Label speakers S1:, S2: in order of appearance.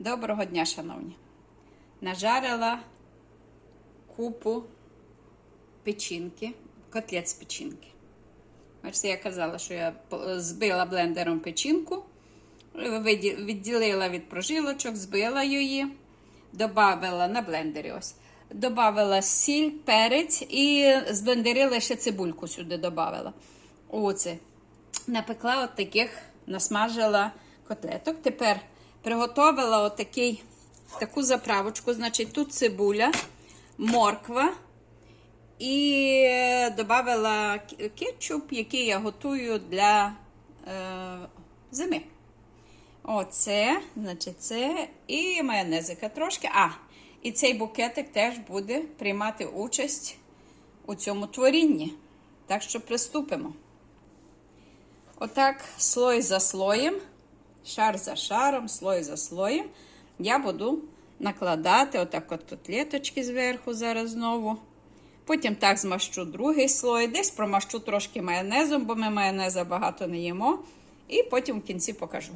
S1: Доброго дня, шановні. Нажарила купу печінки, котлет з печінки. Бачите, я казала, що я збила блендером печінку, відділила від прожилочок, збила її, додала на блендері ось. Добавила сіль, перець і зблендерила ще цибульку сюди додавала. Оце. Напекла от таких, насмажила котлеток. Тепер приготувала отакий, таку заправочку. Значить, тут цибуля, морква і додала кетчуп, який я готую для е, зими. Оце, значить, це і майонезика трошки. А, і цей букетик теж буде приймати участь у цьому творінні. Так що приступимо. Отак, слой за слоєм, шар за шаром, слой за слоєм, я буду накладати отак от котлеточки зверху зараз знову. Потім так змащу другий слой, десь промащу трошки майонезом, бо ми майонеза багато не їмо. І потім в кінці покажу.